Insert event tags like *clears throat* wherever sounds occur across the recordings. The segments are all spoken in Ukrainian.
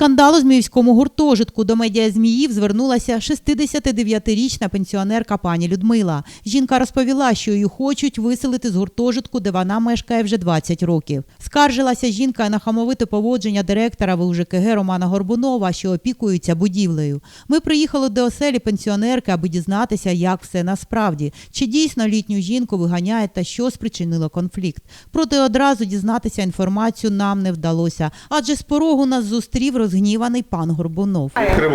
скандалу з міському гуртожитку до медіа зміїв звернулася 69-річна пенсіонерка пані Людмила. Жінка розповіла, що її хочуть виселити з гуртожитку, де вона мешкає вже 20 років. Скаржилася жінка на хамовите поводження директора ВУЖКГ Романа Горбунова, що опікується будівлею. Ми приїхали до оселі пенсіонерки, аби дізнатися, як все насправді, чи дійсно літню жінку виганяють та що спричинило конфлікт. Проте одразу дізнатися інформацію нам не вдалося, адже з порогу нас зустрів розгніваний пан Горбунов.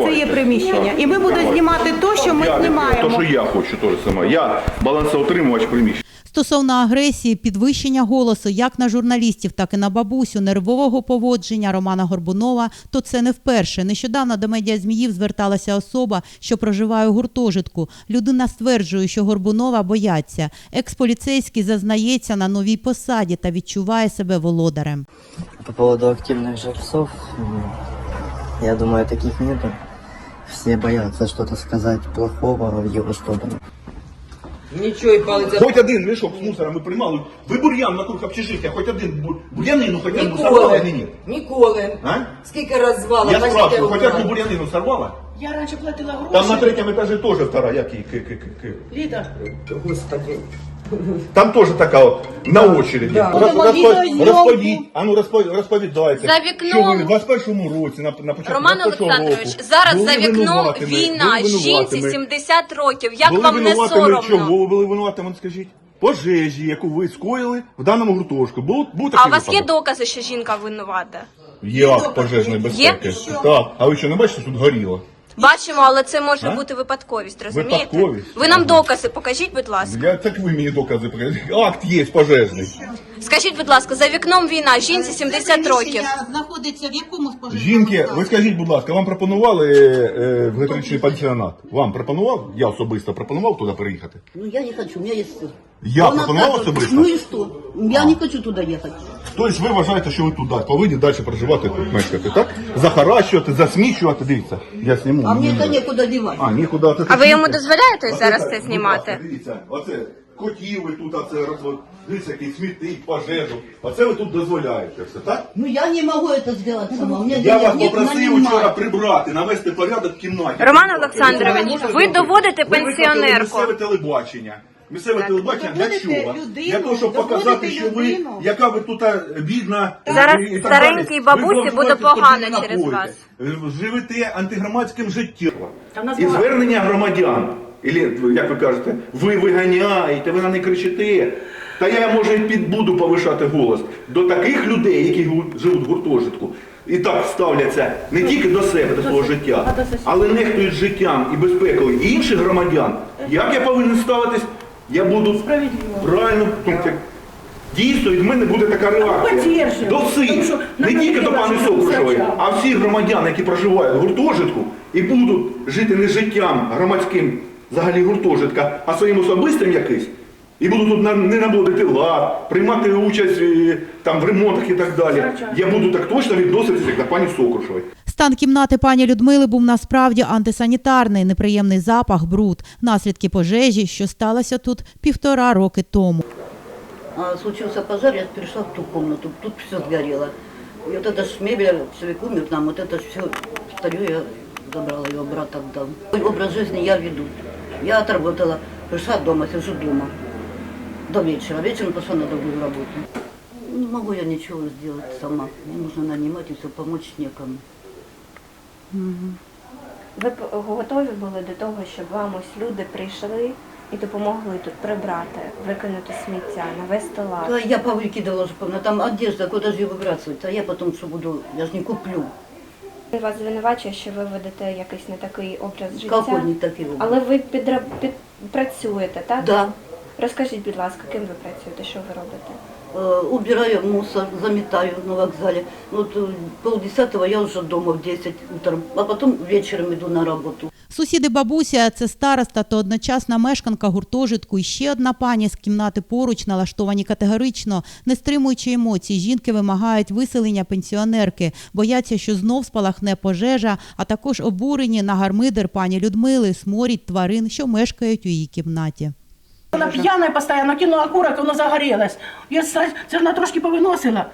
Це є приміщення. І ми будемо знімати те, що ми не то, що я хочу, то ж саме. Я балансоутримувач приміщення. Стосовно агресії, підвищення голосу як на журналістів, так і на бабусю, нервового поводження Романа Горбунова, то це не вперше. Нещодавно до медіа зміїв зверталася особа, що проживає у гуртожитку. Людина стверджує, що Горбунова бояться. Екс-поліцейський зазнається на новій посаді та відчуває себе володарем. По поводу активных жильцов, м, я думаю, таких нету. Все боятся что-то сказать плохого в его сторону. Нічого і палиця. Хоч один мішок з мусором ми приймали. Ви бур'ян вокруг общежиття, хоч один бу- бур'янину, хоч одну сорвала чи ні? Ніколи. Ніколи. А? Скільки раз звала, Я бачите, спрашиваю, хоч рука. одну бур'янину сорвала? Я раніше платила гроші. Там на третьому етажі теж втора, як її, ки- ки- ки- ки. Ліда, Господи. Там теж така от, на очереді. Да. Роз- Будемо відеозйомку. Розповідь, а ну розпо- розповідайте. За вікном- Що ви в 21-му році, на, на початку Роман 21-го Олександрович, року зараз були за вікном винуватими, війна, були жінці винуватими. 70 років. Як були вам не винуватими соромно? чого ви були винуватими, от скажіть? Пожежі, яку ви скоїли в даному гуртожитку. Був, був такий А у вас є випадок? докази, що жінка винувата? Як пожежної безпеки? Так. А ви що, не бачите, що тут горіло? Бачимо, але це може А? бути випадковість, розумієте? Випадковість? Ви нам докази покажіть, будь ласка. Я, так ви мені докази покажіть. Акт є пожежний. Скажіть, будь ласка, за вікном війна, жінці 70 років. приміщення знаходиться в якому споживчому Жінки, стані? ви скажіть, будь ласка, вам пропонували е, в гетеричний пансіонат? Вам пропонував? Я особисто пропонував туди переїхати? Ну, я не хочу, у меня есть сын. Я Он пропонував отказывается. особисто? Ну и что? Я не хочу туда ехать. Тобто ви вважаєте, що ви туди повинні далі проживати тут мешкати, так? Захаращувати, засмічувати, дивіться. Я зніму. А мне мені это не некуда девать. А, нікуди. Оце А ви йому сміття. дозволяєте Оце зараз так, це будь знімати? ласка, Дивіться, оце котів ви тут, оце розвод. Дивіться, який смітить, пожежу. Оце ви тут дозволяєте все, так? Ну я не могу это сделать сама. У меня Я денег вас нет попросив нанимать. вчора прибрати, навести порядок в кімнаті. Роман Олександрович, Ви ви доводите Ви пенсіонерку. Місцеве телебачення. Місцеве телебачення для Доводите чого? людину, Для того, щоб доводите показати, що ви, людину. яка ви тут бідна. Зараз і так старенькій бабусі буде погано через вас. Е, Живете антигромадським життям. І звернення громадян, Ілі, як ви кажете, ви виганяєте, ви на не кричите. Та я може під буду повишати голос до таких людей, які живуть в гуртожитку. І так ставляться не тільки до себе, до свого життя, але нехтують життям і безпекою інших громадян. Як я повинен ставитись? Я буду правильно Дійсно, від мене буде така реакція. До всіх, не тільки до пані Сокушевої, а всіх громадян, які проживають в гуртожитку і будуть жити не життям громадським взагалі гуртожитка, а своїм особистим якийсь. І будуть тут не наводити лад, приймати участь е, там в ремонтах і так далі. Я буду так точно відноситися, як до пані Сокушевої. Стан кімнати пані Людмили був насправді антисанітарний, неприємний запах, бруд, наслідки пожежі, що сталося тут півтора роки тому. А, случился пожар, я перешла в ту комнату, тут все сгорело. И вот это ж мебель, человек умер там, вот это все, старю я забрала, его брат отдал. Образ жизни я веду. Я отработала, пришла дома, сижу дома до вечера. Вечером пошла на другую работу. Не могу я ничего сделать сама. Мне нужно нанимать и все, помочь некому. Ви б готові були до того, щоб вам ось люди прийшли і допомогли тут прибрати, викинути сміття, навести лад? Да, я повыкидывала уже, помню, там одежда, куда же ее выбрасывать? А я потом что буду, я же не куплю. Вас звинувачує, що ви ведете якийсь не такий образ життя. Какой не такий образ? Але ви підра... під... працюєте, так? Да. Розкажіть, будь ласка, ким ви працюєте, що ви робите? Э, убираю мусор, заметаю на вокзале. Вот э, полдесятого я уже дома в 10 утром, а потом вечером иду на работу. Сусіди бабуся, це староста та одночасна мешканка гуртожитку і ще одна пані з кімнати поруч налаштовані категорично, не стримуючи емоцій. Жінки вимагають виселення пенсіонерки, бояться, що знов спалахне пожежа, а також обурені на гармидер пані Людмили, сморід тварин, що мешкають у її кімнаті. Вона п'яна постійно кинула курок, воно загорілось. Я це це вона трошки повиносила.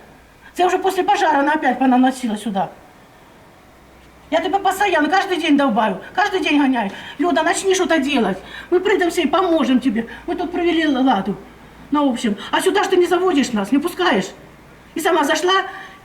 Це вже після пожару вона опять понаносила сюди. Я тебе постоянно, каждый день долбаю, каждый день гоняю. Люда, начни что-то делать. Мы придем все и поможем тебе. Мы тут провели ладу. На общем. А сюда ж ты не заводишь нас, не пускаешь. И сама зашла,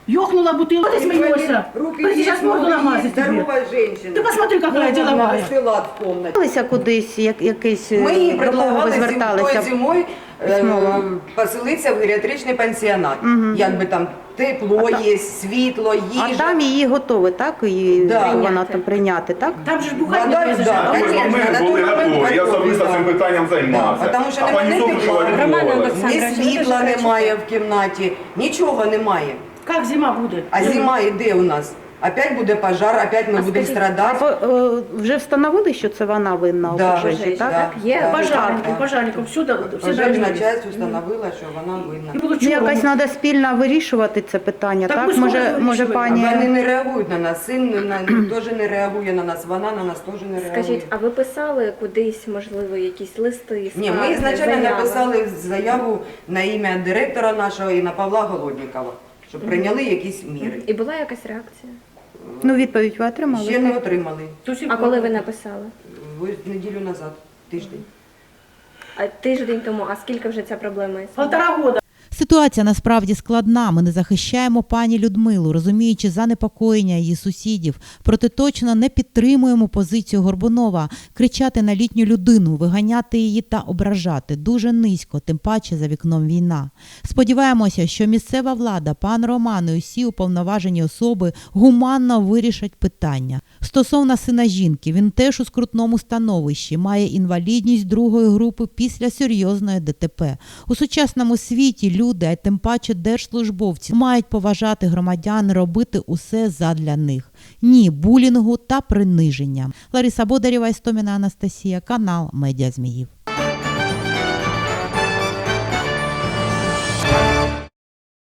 ёхнула бутылку. Ты смеешься. Руки Ты сейчас морду есть, намазать тебе. здоровая женщина. Ты посмотри, какая Дома деловая. навести лад в комнаті. Зверталися кудись, як, якийсь, Ми їй до кого ви предлагали зим- зверталися? тою зимою е, письмово? поселитися в геріатричний пансіонат. Якби там тепло є, світло, А їжа. там її готові, так? Її Да. вона там прийняти, так? Там же ж бухать Вода, не да, разрешают. Ми, конечно, ми на були той момент готові, я готові, особисто да. цим питанням займався. Да, тому що а не пані мене Софішова тепло. відмовилась. Ні світла немає в кімнаті, нічого немає. Как зима будет? А зима іде у нас. Опять буде пожар, опять ми будемо страдати. по- е, вже встановили, що це вона винна у Да, пожежі, так? да, Є да. пожарников, всюду, все Пожежна должны. часть установила, що вона винна. Не було Ну, чого. якось треба спільно вирішувати це питання, Так так? ми ж Може, можемо може вирішувати. пані... Вони не реагують на нас. Син на- *clears throat* теж не реагує на нас, вона на нас теж не реагує. Скажіть, а ви писали кудись, можливо, якісь листи? Ні, ми скарги, ізначально заяви? написали заяву на ім'я директора нашого і на Павла Голоднікова, щоб прийняли якісь міри. І була якась реакція? Ну, відповідь ви отримали? Ще не отримали. А коли ви написали? Ви- Неділю назад, тиждень. А тиждень тому, а скільки вже ця проблема існує? Полтора года. Ситуація насправді складна. Ми не захищаємо пані Людмилу, розуміючи занепокоєння її сусідів. Проте точно не підтримуємо позицію Горбунова кричати на літню людину, виганяти її та ображати дуже низько, тим паче за вікном війна. Сподіваємося, що місцева влада, пан Роман і усі уповноважені особи гуманно вирішать питання. Стосовно сина жінки, він теж у скрутному становищі, має інвалідність другої групи після серйозної ДТП. У сучасному світі люди, а тим паче держслужбовці, мають поважати громадян, робити усе задля них. Ні булінгу та приниження. Лариса Бодарєва, Істоміна Анастасія, канал Медіа Зміїв.